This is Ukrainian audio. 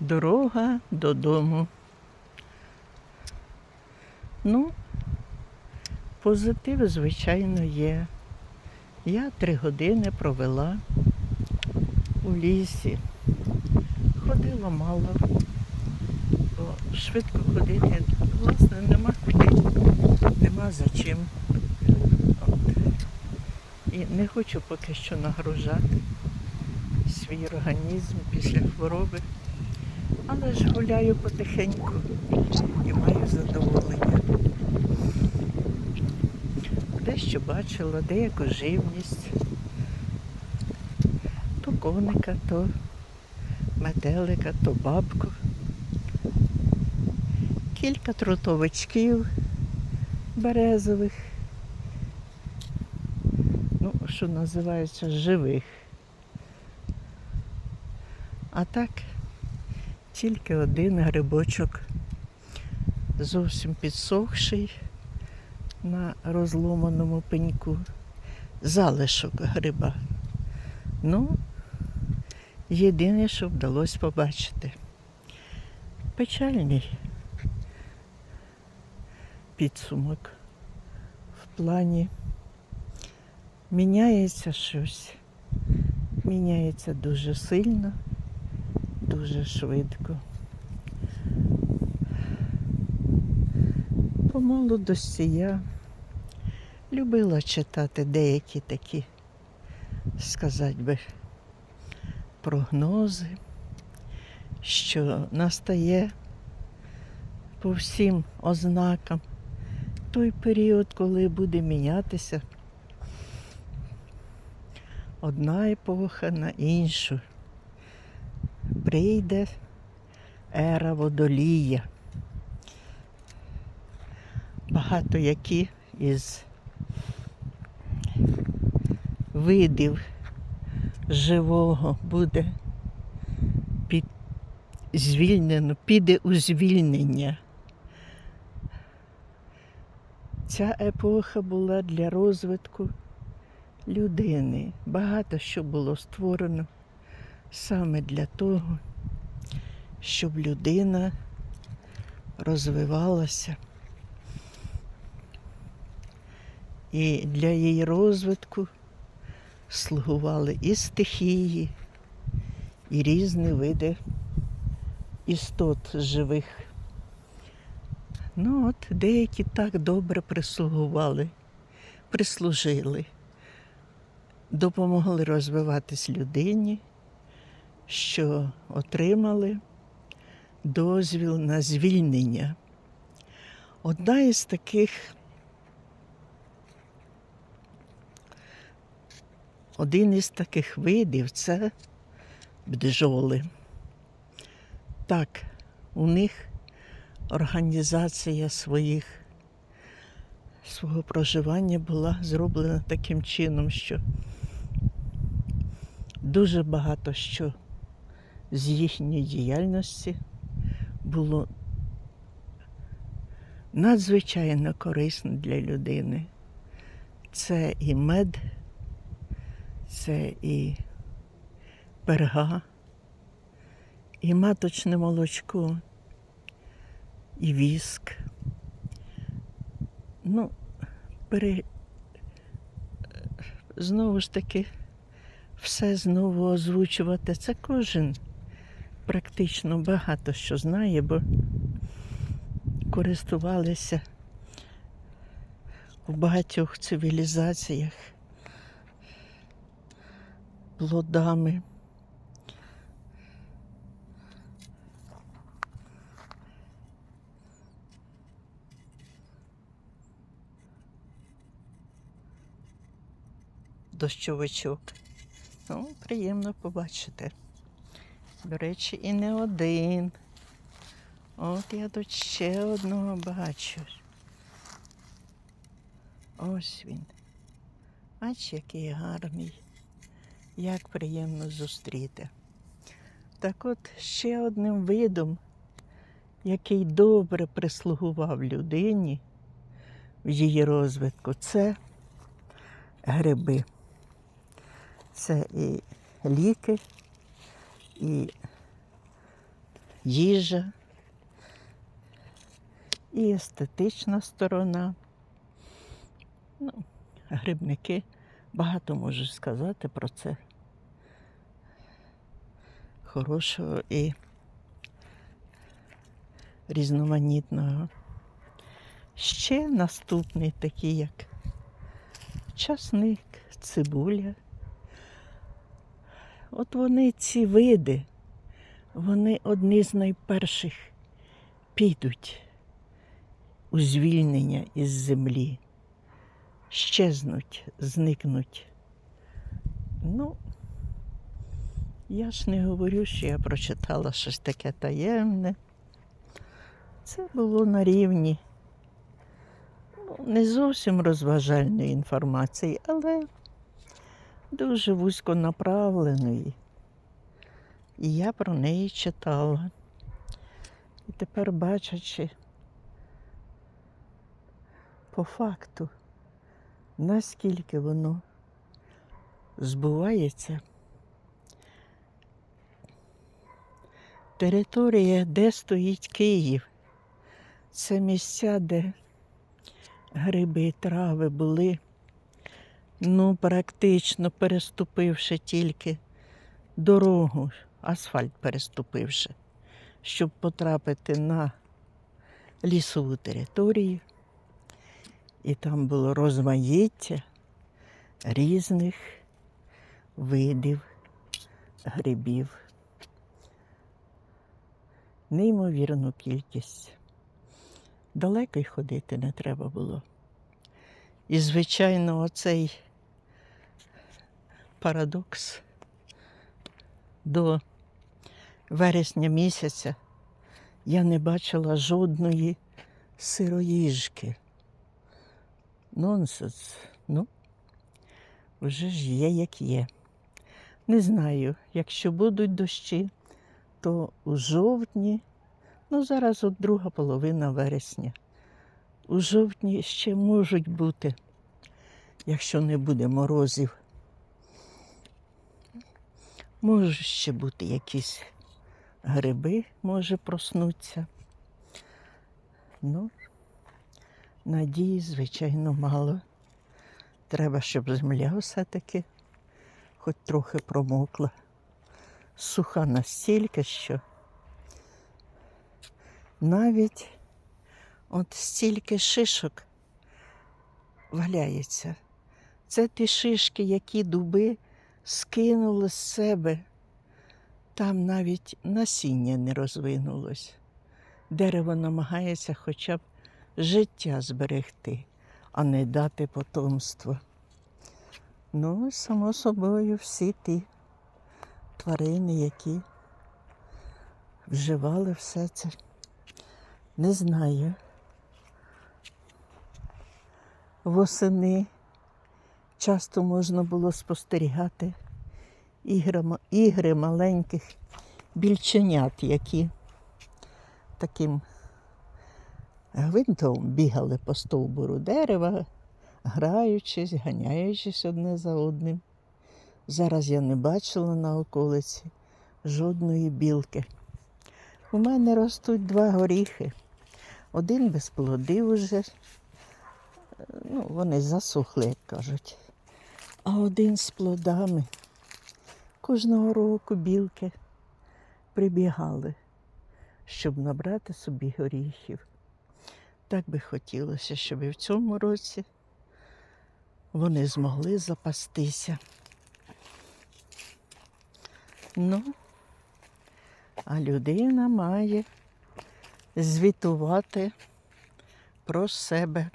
Дорога додому. Ну, позитив, звичайно, є. Я три години провела у лісі. Ходила мало, бо швидко ходити, власне, нема куди, нема за чим. От. І не хочу поки що нагружати свій організм після хвороби. Але ж гуляю потихеньку і маю задоволення. Дещо бачила, деяку живність. То коника, то метелика, то бабку. Кілька трутовичків березових, ну, що називається, живих. А так тільки один грибочок зовсім підсохший на розломаному пеньку. Залишок гриба. Ну, єдине, що вдалося побачити. Печальний підсумок в плані міняється щось, міняється дуже сильно дуже швидко. По молодості я любила читати деякі такі, сказати би, прогнози, що настає по всім ознакам той період, коли буде мінятися одна епоха на іншу прийде ера водолія. Багато які із видів живого буде під звільнено, піде у звільнення. Ця епоха була для розвитку людини. Багато що було створено саме для того, щоб людина розвивалася. І для її розвитку слугували і стихії, і різні види істот живих. Ну от деякі так добре прислугували, прислужили, допомогли розвиватись людині, що отримали дозвіл на звільнення. Одна із таких, один із таких видів це бджоли. Так, у них організація своїх свого проживання була зроблена таким чином, що дуже багато що з їхньої діяльності було надзвичайно корисно для людини. Це і мед, це і перга, і маточне молочко, і віск. Ну, пере... знову ж таки, все знову озвучувати. Це кожен практично багато що знає, бо користувалися в багатьох цивілізаціях плодами. Дощовичок. Ну, приємно побачити. До речі, і не один. От я тут ще одного бачу. Ось він. Бач, який гарний. Як приємно зустріти. Так от ще одним видом, який добре прислугував людині в її розвитку, це гриби. Це і ліки, і їжа і естетична сторона. Ну, грибники багато можу сказати про це. Хорошого і різноманітного. Ще наступний такий, як часник, цибуля. От вони ці види, вони одні з найперших підуть у звільнення із землі, щезнуть, зникнуть. Ну, я ж не говорю, що я прочитала щось таке таємне. Це було на рівні ну, не зовсім розважальної інформації, але дуже вузьконаправленої. І я про неї читала. І тепер бачачи по факту, наскільки воно збувається, територія, де стоїть Київ, це місця, де гриби і трави були, ну, практично переступивши тільки дорогу, асфальт переступивши, щоб потрапити на лісову територію. І там було розмаїття різних видів грибів. Неймовірну кількість. Далеко й ходити не треба було. І, звичайно, оцей парадокс до вересня місяця я не бачила жодної сироїжки. Нонсенс. Ну, вже ж є, як є. Не знаю, якщо будуть дощі, то у жовтні, ну зараз от друга половина вересня. У жовтні ще можуть бути, якщо не буде морозів. Можуть ще бути якісь гриби, може проснуться. Ну, надії, звичайно, мало. Треба, щоб земля все-таки хоч трохи промокла. Суха настільки, що навіть от стільки шишок валяється. Це ті шишки, які дуби скинули з себе. Там навіть насіння не розвинулось. Дерево намагається хоча б життя зберегти, а не дати потомство. Ну, само собою, всі ті тварини, які вживали все це. Не знаю. Восени часто можна було спостерігати ігри, ігри маленьких більченят, які таким гвинтом бігали по стовбуру дерева, граючись, ганяючись одне за одним. Зараз я не бачила на околиці жодної білки. У мене ростуть два горіхи. Один без плодів уже, ну, вони засохли, як кажуть. А один з плодами. Кожного року білки прибігали, щоб набрати собі горіхів. Так би хотілося, щоб і в цьому році вони змогли запастися. Ну, а людина має звітувати про себе.